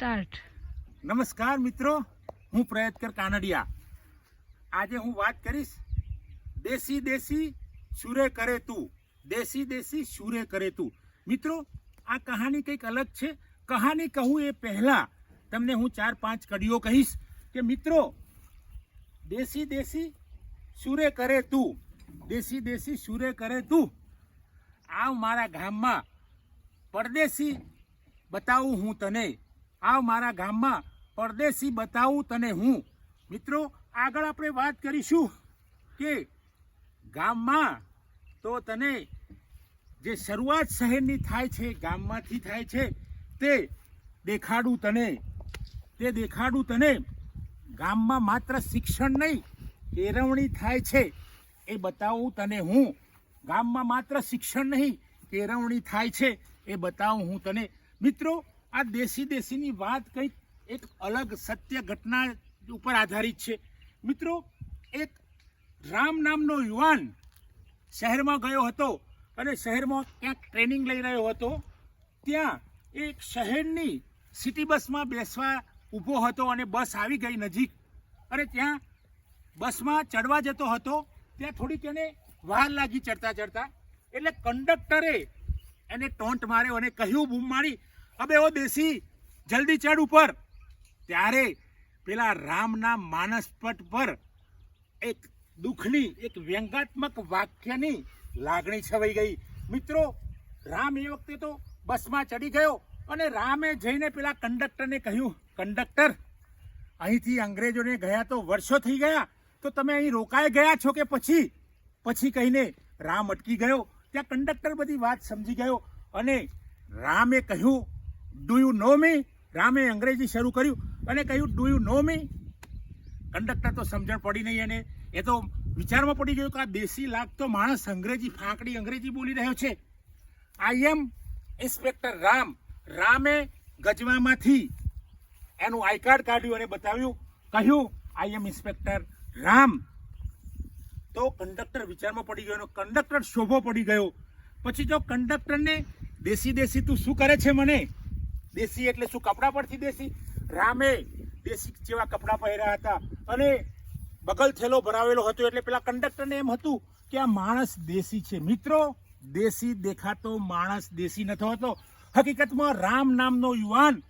Start. નમસ્કાર મિત્રો, હું પ્રયત્કર કાનડિયા. આજે હું વાત કરીશ, દેશી દેશી સુરે કરે તું. દેશી દેશી સુરે કરે તું. મિત્રો, આ કહાની કંઈક અલગ છે. કહાની કહું એ પહેલાં તમને હું ચાર પાંચ કડીઓ કહીશ કે મિત્રો, દેશી દેશી સુરે કરે તું. દેશી દેશી સુરે કરે તું. આવ મારા ગામમાં પરદેશી બતાવું હું તને. આવ મારા ગામમાં પરદેશી બતાવું તને હું. મિત્રો, આગળ આપણે વાત કરીશું કે ગામમાં તો તને જે શરૂઆત શહેરની થાય છે, ગામમાંથી થાય છે, તે દેખાડું તને. તે દેખાડું તને. ગામમાં માત્ર શિક્ષણ નહીં, કેળવણી થાય છે, એ બતાવું તને હું. ગામમાં માત્ર શિક્ષણ નહીં, કેળવણી થાય છે, એ બતાવું હું તને. મિત્રો આ દેશી દેશીની વાત કંઈક એક અલગ સત્ય ઘટના ઉપર આધારિત છે. મિત્રો, એક રામ નામનો યુવાન શહેરમાં ગયો હતો અને શહેરમાં ક્યાંક ટ્રેનિંગ લઈ રહ્યો હતો. ત્યાં એક શહેરની સિટી બસમાં બેસવા ઊભો હતો અને બસ આવી ગઈ નજીક. અને ત્યાં બસમાં ચડવા જતો હતો. ત્યાં થોડીક એને વાર લાગી ચડતા ચડતા એટલે કંડક્ટરે એને ટોન્ટ માર્યો અને કહ્યું બૂમ મારી અબે ઓ દેશી, જલ્દી ચડ ઉપર. ત્યારે પેલા રામના માનસપટ પર એક દુઃખની, એક વ્યંગાત્મક વાક્યની લાગણી છવાઈ ગઈ. મિત્રો, રામ એ વખતે તો બસમાં ચડી ગયો અને રામે જઈને પેલા કંડક્ટરને કહ્યું, કંડક્ટર, અહીંથી અંગ્રેજોને ગયા તો વર્ષો થઈ ગયા. તો તમે અહીં રોકાઈ ગયા છો કે પછી? પછી કહીને રામ અટકી ગયો. ત્યાં કંડક્ટર બધી વાત સમજી ગયો અને રામે કહ્યું ડુ યુ નો મી રામે અંગ્રેજી શરૂ કર્યું અને કહ્યું do you know me conductor તો સમજણ પડી નહીં અને એ તો વિચારમાં પડી ગયું કે આ દેશી લાગતો માણસ અંગ્રેજી ફાંકડી અંગ્રેજી બોલી રહ્યો છે. I am inspector Ram. રામે ગજવામાંથી એનું આઈ કાર્ડ કાઢ્યું અને બતાવ્યું, કહ્યું આઈ એમ ઇન્સ્પેક્ટર રામ. તો કંડક્ટર વિચારમાં પડી ગયો એનો કંડક્ટર શોભો પડી ગયો. પછી જો કંડક્ટરને દેશી દેશી તું શું કરે છે મને? દેશી એટલે શું કપડા પરથી દેશી? રામે દેશી જેવા કપડાં પહેર્યા હતા. અને બગલ થેલો ભરાવેલો હતો એટલે પેલા કંડક્ટરને એમ હતું કે આ માણસ દેશી છે. મિત્રો, દેશી દેખાતો માણસ દેશી નતો હતો. હકીકતમાં રામ નામનો યુવાન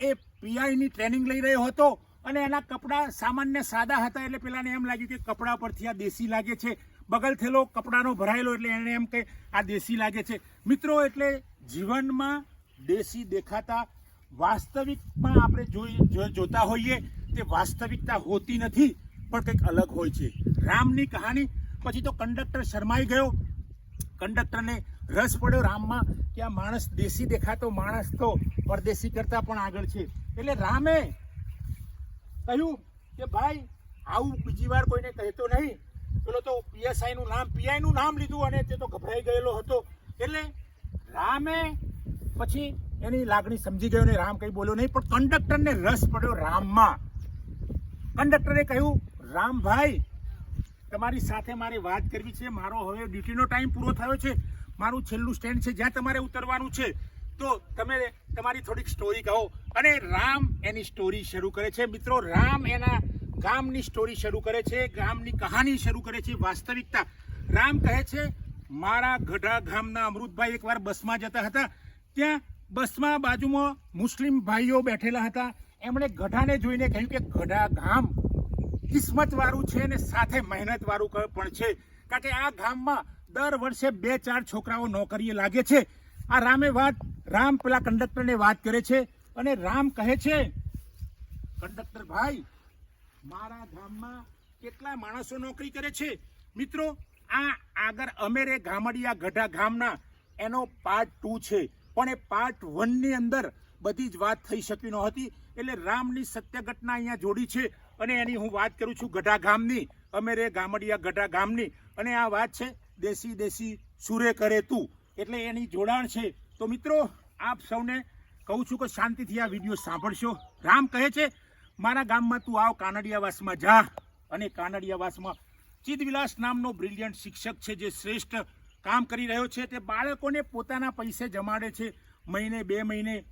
એ પીઆઈની ટ્રેનિંગ લઈ રહ્યો હતો અને એના કપડાં સામાન્ય સાદા હતા એટલે પેલાને એમ લાગ્યું કે કપડાં પરથી આ દેશી લાગે છે. બગલ થેલો કપડાનો ભરાયેલો એટલે એને એમ કે આ દેશી લાગે છે. મિત્રો, એટલે જીવનમાં દેશી દેખાતા વાસ્તવિકમાં આપણે જોઈ જોતા હોઈએ તે વાસ્તવિકતા હોતી નથી, પણ કંઈક અલગ હોય છે. રામની કહાની, પછી તો કંડક્ટર શરમાઈ ગયો. કંડક્ટરને રસ પડ્યો રામમાં કે આ માણસ દેશી દેખાતો માણસ તો પરદેશી કરતા પણ આગળ છે. એટલે રામે કહ્યું કે ભાઈ, આવું બીજી વાર કોઈને કહેતો નહીં. પેલો તો પીએસઆઈનું નામ પીઆઈનું નામ લીધું અને તે તો ગભરાઈ ગયેલો હતો. એટલે રામે પછી એની લાગણી સમજી ગયો ને રામ કઈ બોલ્યો નહીં, પણ કંડક્ટરને રસ પડ્યો રામમાં. કંડક્ટરે કહ્યું રામભાઈ તમારી સાથે મારે વાત કરવી છે, મારો હવે ડ્યુટીનો ટાઈમ પૂરો થયો છે, મારું છેલ્લું સ્ટેન્ડ છે, જ્યાં તમારે ઉતરવાનું છે. તો તમે તમારી થોડીક સ્ટોરી કહો. અને રામ એની સ્ટોરી શરૂ કરે છે. મિત્રો, રામ એના ગામની સ્ટોરી શરૂ કરે છે, ગામની કહાની શરૂ કરે છે, વાસ્તવિકતા. રામ કહે છે, મારા ગઢા ગામના અમૃતભાઈ એકવાર બસમાં જતા હતા. ત્યાં બસમાં બાજુમાં મુસ્લિમ ભાઈઓ બેઠેલા હતા. એમણે ગઢાને જોઈને કહ્યું કે ગઢા ગામ કિસ્મતવાળું છે અને સાથે મહેનતવાળું પણ છે. કારણ કે આ ગામમાં દર વર્ષે બે ચાર છોકરાઓ નોકરીએ લાગે છે. આ રામે વાત, રામ પેલા કંડક્ટરને વાત કરે છે અને રામ કહે છે, કંડક્ટર ભાઈ, મારા ગામમાં કેટલા માણસો નોકરી કરે છે? મિત્રો, આ આગળ અમેરે ગામડિયા ગઢા ગામના એનો પાર્ટ ટુ છે. પણ એ પાર્ટ વનની અંદર બધી જ વાત થઈ શકી નહોતી. એટલે રામની સત્ય ઘટના અહીંયા જોડી છે અને એની હું વાત કરું છું ગઢા ગામની અમે રે ગામડિયા ગઢા ગામની. અને આ વાત છે, દેશી દેશી સુરે કરે તું. એટલે એની જોડાણ છે. તો મિત્રો, આપ સૌને કહું છું કે શાંતિથી આ વીડિયો સાંભળશો. રામ કહે છે, મારા ગામમાં તું આવ, કાનડિયાવાસમાં જા. અને કાનડિયાવાસમાં ચિદવિલાસ નામનો બ્રિલિયન્ટ શિક્ષક છે જે શ્રેષ્ઠ કામ કરી રહ્યો છે તે બાળકોને પોતાના પૈસે જમાડે છે. મહિને, બે મહિને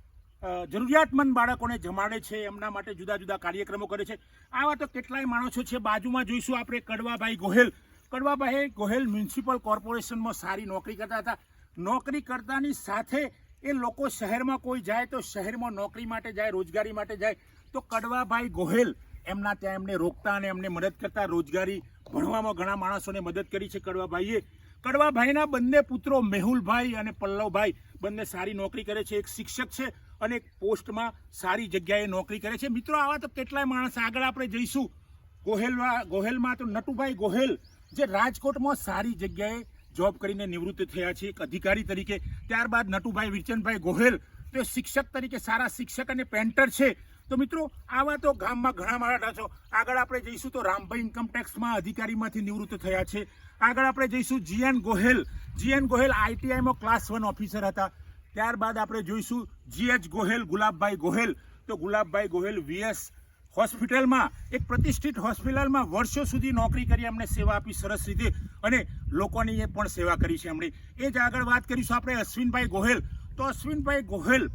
જરૂરિયાતમંદ બાળકોને જમાડે છે, એમના માટે જુદા જુદા કાર્યક્રમો કરે છે. આવા તો કેટલાય માણસો છે, બાજુમાં જોઈશું આપણે કડવાભાઈ ગોહેલ. કડવાભાઈ ગોહેલ મ્યુનિસિપલ કોર્પોરેશનમાં સારી નોકરી કરતા હતા. નોકરી કરતાની સાથે એ લોકો શહેરમાં કોઈ જાય તો શહેરમાં નોકરી માટે જાય, રોજગારી માટે જાય. તો કડવાભાઈ ગોહેલ એમના ત્યાં એમને રોકતા અને એમને મદદ કરતા રોજગારી ભણવામાં ઘણા માણસોને મદદ કરી છે કડવાભાઈએ. કડવાભાઈના બંને પુત્રો મેહુલભાઈ અને પલ્લવભાઈ બંને સારી નોકરી કરે છે. એક શિક્ષક છે અને એક પોસ્ટમાં સારી જગ્યાએ નોકરી કરે છે. મિત્રો, આવા તો કેટલાય માણસ આગળ આપણે જઈશું. ગોહેલમાં ગોહેલમાં તો નટુભાઈ ગોહેલ, જે રાજકોટમાં સારી જગ્યાએ જોબ કરીને નિવૃત્ત થયા છે, એક અધિકારી તરીકે. ત્યારબાદ નટુભાઈ વિરચનભાઈ ગોહેલ, તે શિક્ષક તરીકે સારા શિક્ષક અને પેન્ટર છે. તો મિત્રો આવા તો ગામમાં ઘણા મારા છો આગળ આપણે જઈશું તો રામભાઈ ઇન્કમ ટેક્સમાં અધિકારીમાંથી નિવૃત્ત થયા છે. આગળ આપણે જઈશું જીએન ગોહેલ. જીએન ગોહેલ આઈટીઆઈમાં ક્લાસ વન ઓફિસર હતા. ત્યારબાદ આપણે જોઈશું જીએચ ગોહેલ, ગુલાબભાઈ ગોહેલ. તો ગુલાબભાઈ ગોહેલ વીએસ હોસ્પિટલમાં, એક પ્રતિષ્ઠિત હોસ્પિટલમાં વર્ષો સુધી નોકરી કરી એમણે સેવા આપી સરસ રીતે. અને લોકોની એ પણ સેવા કરી છે એમણે. એ જ આગળ વાત કરીશું આપણે અશ્વિનભાઈ ગોહેલ. તો અશ્વિનભાઈ ગોહેલ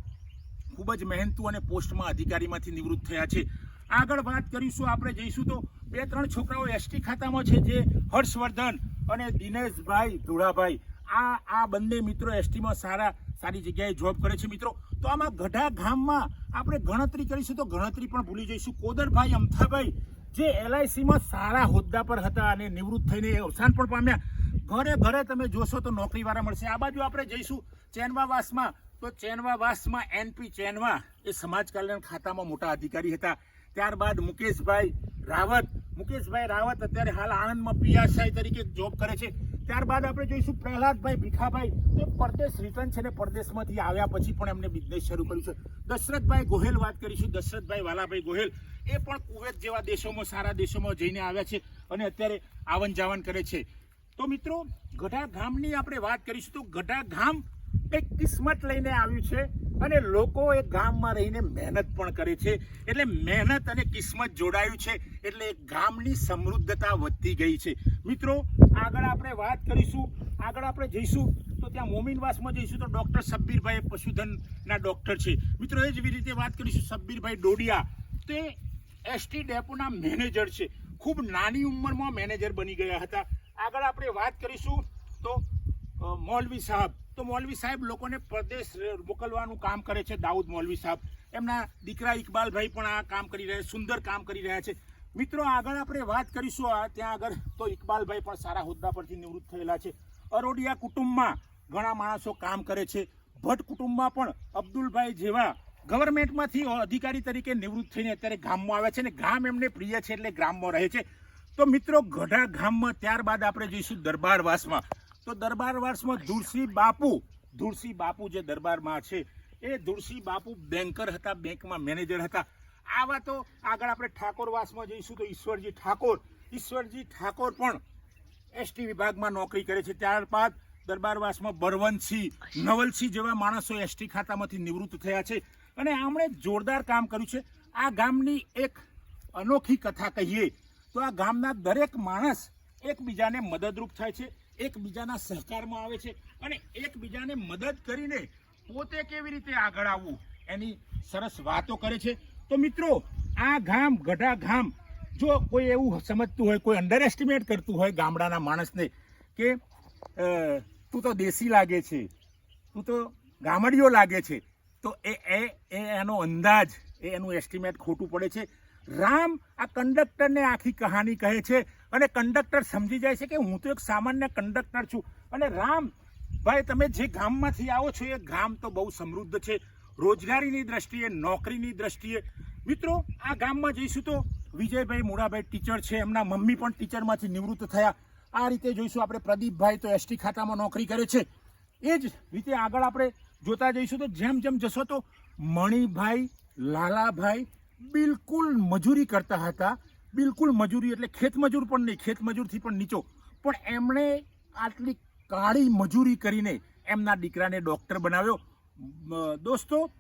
ખૂબ જ મહેનતુ અને પોસ્ટમાં અધિકારીમાંથી નિવૃત્ત થયા છે. આગળ વાત કરીશું, આપણે જઈશું તો બે ત્રણ છોકરાઓ એસટી ખાતામાં છે જે હર્ષવર્ધન અને દિનેશભાઈ ધુળાભાઈ. આ આ બંને મિત્રો એસટીમાં સારા સારી જગ્યાએ જોબ કરે છે મિત્રો. તો આમાં ગઢા ગામમાં આપણે ગણતરી કરીશું તો ગણતરી પણ ભૂલી જઈશું. કોદરભાઈ અમથાભાઈ, જે એલઆઈસીમાં સારા હોદ્દા પર હતા અને નિવૃત્ત થઈને અવસાન પણ પામ્યા. ઘરે ઘરે તમે જોશો તો નોકરીવાળા મળશે. આ બાજુ આપણે જઈશું. ચેનવાવાસમાં તો ચેનવાવાસમાં એનપી ચેનવા એ સમાજ કલ્યાણ ખાતામાં મોટા અધિકારી હતા. ત્યારબાદ મુકેશભાઈ રાવત. મુકેશભાઈ રાવત અત્યારે હાલ આણંદમાં પીએસઆઈ તરીકે જોબ કરે છે. ત્યારબાદ આપણે જોઈશું પ્રહલાદભાઈ ભીખાભાઈ. તો પરદેશ રિટર્ન છે ને પરદેશમાંથી આવ્યા પછી પણ એમને બિઝનેસ શરૂ કર્યું છે. દશરથભાઈ ગોહેલ વાત કરીશું. દશરથભાઈ વાલાભાઈ ગોહેલ. એ પણ કુવેત જેવા દેશોમાં, સારા દેશોમાં જઈને આવ્યા છે અને અત્યારે આવન જાવન કરે છે. તો મિત્રો ગઢા ગામની આપણે વાત કરીશું તો ગઢા ગામ એક કિસ્મત લઈને આવ્યું છે અને લોકો એ ગામમાં રહીને મહેનત પણ કરે છે. એટલે મહેનત અને કિસ્મત જોડાયું છે. એટલે ગામની સમૃદ્ધતા વધતી ગઈ છે. મિત્રો, આગળ આપણે વાત કરીશું. આગળ આપણે જઈશું. તો ત્યાં મોમીનવાસમાં જઈશું. તો ડૉક્ટર સબ્બીરભાઈ પશુધનના ડૉક્ટર છે. મિત્રો, એ જ એવી રીતે વાત કરીશું સબ્બીરભાઈ ડોડિયા. તે એસટી ડેપોના મેનેજર છે. ખૂબ નાની ઉંમરમાં મેનેજર બની ગયા હતા. આગળ આપણે વાત કરીશું. તો મૌલવી સાહેબ તો મૌલવી સાહેબ લોકોને પ્રદેશ મોકલવાનું કામ કરે છે દાઉદ મૌલવી સાહેબ. એમના દીકરા ઇકબાલભાઈ પણ આ કામ કરી રહ્યા સુંદર કામ કરી રહ્યા છે. મિત્રો, આગળ આપણે વાત કરીશું આ ત્યાં આગળ તો ઇકબાલભાઈ પણ સારા હોદ્દા પરથી નિવૃત્ત થયેલા છે. અરોડિયા કુટુંબમાં ઘણા માણસો કામ કરે છે. ભટ્ટ કુટુંબમાં પણ અબ્દુલભાઈ જેવા ગવર્મેન્ટમાંથી અધિકારી તરીકે નિવૃત્ત થઈને અત્યારે ગામમાં આવ્યા છે અને ગામ એમને પ્રિય છે એટલે ગામમાં રહે છે. તો મિત્રો, ગઢા ગામમાં ત્યારબાદ આપણે જઈશું દરબારવાસમાં તો દરબારવાસમાં ધુરસિંહ બાપુ ધુરસિંહ બાપુ જે દરબારમાં છે, એ ધુરસિંહ બાપુ બેન્કર હતા, બેંકમાં મેનેજર હતા. આવા તો આગળ આપણે ઠાકોરવાસમાં જઈશું તો ઈશ્વરજી ઠાકોર ઈશ્વરજી ઠાકોર પણ એસટી વિભાગમાં નોકરી કરે છે. ત્યારબાદ દરબારવાસમાં બળવંતસિંહ નવલસિંહ જેવા માણસો એસટી ખાતામાંથી નિવૃત્ત થયા છે. અને આમણે જોરદાર કામ કર્યું છે. આ ગામની એક અનોખી કથા કહીએ તો આ ગામના દરેક માણસ એકબીજાને મદદરૂપ થાય છે. એકબીજાના સહકારમાં આવે છે અને એકબીજાને મદદ કરીને પોતે કેવી રીતે આગળ આવવું એની સરસ વાતો કરે છે. તો મિત્રો, આ ગામ ગઢા ગામ, જો કોઈ એવું સમજતું હોય, કોઈ અંડર એસ્ટિમેટ કરતું હોય ગામડાના માણસને કે તું તો દેશી લાગે છે, તું તો ગામડીઓ લાગે છે, તો એ એનો અંદાજ, એ એનું એસ્ટિમેટ ખોટું પડે છે. રામ આ કંડક્ટરને આખી કહાની કહે છે અને કંડક્ટર સમજી જાય છે કે હું તો એક સામાન્ય કંડક્ટર છું. અને રામ, ભાઈ, તમે જે ગામમાંથી આવો છો એ ગામ તો બહુ સમૃદ્ધ છે. રોજગારીની દ્રષ્ટિએ, નોકરીની દ્રષ્ટિએ. મિત્રો, આ ગામમાં જઈશું તો વિજયભાઈ મુળાભાઈ ટીચર છે, એમના મમ્મી પણ ટીચરમાંથી નિવૃત્ત થયા. આ રીતે જોઈશું આપણે પ્રદીપભાઈ તો એસટી ખાતામાં નોકરી કરે છે. એ જ રીતે આગળ આપણે જોતા જઈશું તો જેમ જેમ જશો તો મણિભાઈ, લાલાભાઈ બિલકુલ મજૂરી કરતા હતા. બિલકુલ મજૂરી એટલે ખેતમજૂર પણ નહીં ખેતમજૂરથી પણ નીચો. પણ એમણે આટલી કાળી મજૂરી કરીને એમના દીકરાને ડૉક્ટર બનાવ્યો. દોસ્તો,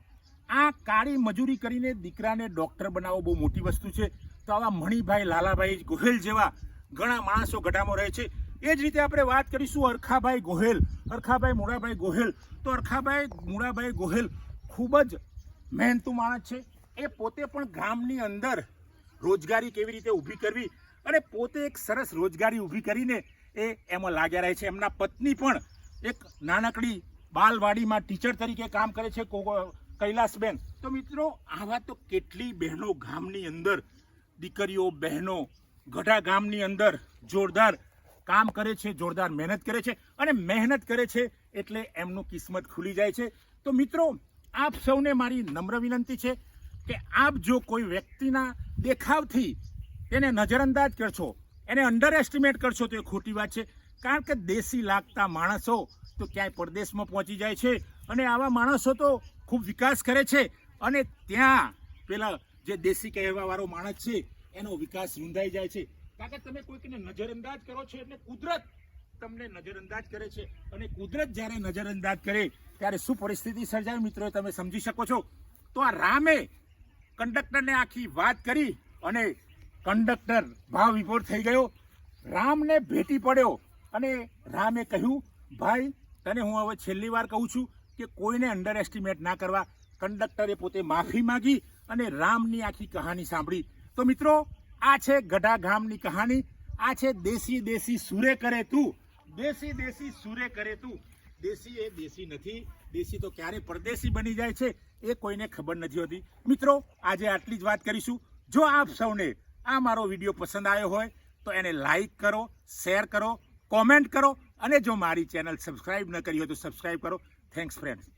આ કાળી મજૂરી કરીને દીકરાને ડૉક્ટર બનાવવો બહુ મોટી વસ્તુ છે. તો આવા મણિભાઈ, લાલાભાઈ ગોહેલ જેવા ઘણા માણસો ગઢામાં રહે છે. એ જ રીતે આપણે વાત કરીશું અરખાભાઈ ગોહેલ. અરખાભાઈ મુળાભાઈ ગોહેલ. તો અરખાભાઈ મુળાભાઈ ગોહેલ ખૂબ જ મહેનતુ માણસ છે. એ પોતે પણ ગામની અંદર રોજગારી કેવી રીતે ઊભી કરવી અને પોતે એક સરસ રોજગારી ઊભી કરીને એ એમાં લાગ્યા રહે છે. એમના પત્ની પણ એક નાનકડી બાલવાડીમાં ટીચર તરીકે કામ કરે છે કૈલાસબેન. તો મિત્રો આવા તો કેટલી બહેનો ગામની અંદર, દીકરીઓ, બહેનો, ગઢા ગામની અંદર જોરદાર કામ કરે છે, જોરદાર મહેનત કરે છે અને મહેનત કરે છે એટલે એમનું કિસ્મત ખુલી જાય છે. તો મિત્રો, આપ સૌને મારી નમ્ર વિનંતી છે કે આપ જો કોઈ વ્યક્તિના દેખાવથી તેને નજરઅંદાજ કરશો, એને અંડર એસ્ટિમેટ કરશો, તો એ ખોટી વાત છે. કારણ કે દેશી લાગતા માણસો તો ક્યાંય પરદેશમાં પહોંચી જાય છે અને આવા માણસો તો ખૂબ વિકાસ કરે છે અને ત્યાં પેલા જે દેશી કહેવાવાળો માણસ છે, એનો વિકાસ રૂંધાઈ જાય છે. કારણ કે તમે કોઈકને નજરઅંદાજ કરો છો એટલે કુદરત તમને નજરઅંદાજ કરે છે અને કુદરત જ્યારે નજરઅંદાજ કરે, ત્યારે શું પરિસ્થિતિ સર્જાય? મિત્રો, તમે સમજી શકો છો. તો આ રામે કંડક્ટરને આખી વાત કરી અને કંડક્ટર ભાવ વિભોર થઈ ગયો. રામને ભેટી પડ્યો અને રામે કહ્યું, ભાઈ, તને હું હવે છેલ્લી વાર કહું છું કે કોઈને અંડર એસ્ટિમેટ ના કરવા. કંડક્ટરે પોતે માફી માંગી અને રામની આખી કહાની સાંભળી. તો મિત્રો, આ છે ગઢા ગામની કહાની. આ છે દેશી દેશી સુરે કરે તું. દેશી દેશી સુરે કરે તું. દેશી એ દેશી નથી. દેશી તો ક્યારે પરદેશી બની જાય છે? એ કોઈને ખબર નથી હોતી. મિત્રો, આજે આટલી જ વાત કરીશું. જો આપ સૌને આ મારો વીડિયો પસંદ આવ્યો હોય, તો એને લાઈક કરો, શેર કરો, કોમેન્ટ કરો, અને જો મારી ચેનલ સબસ્ક્રાઈબ ન કરી હોય તો સબસ્ક્રાઈબ કરો. Thanks friends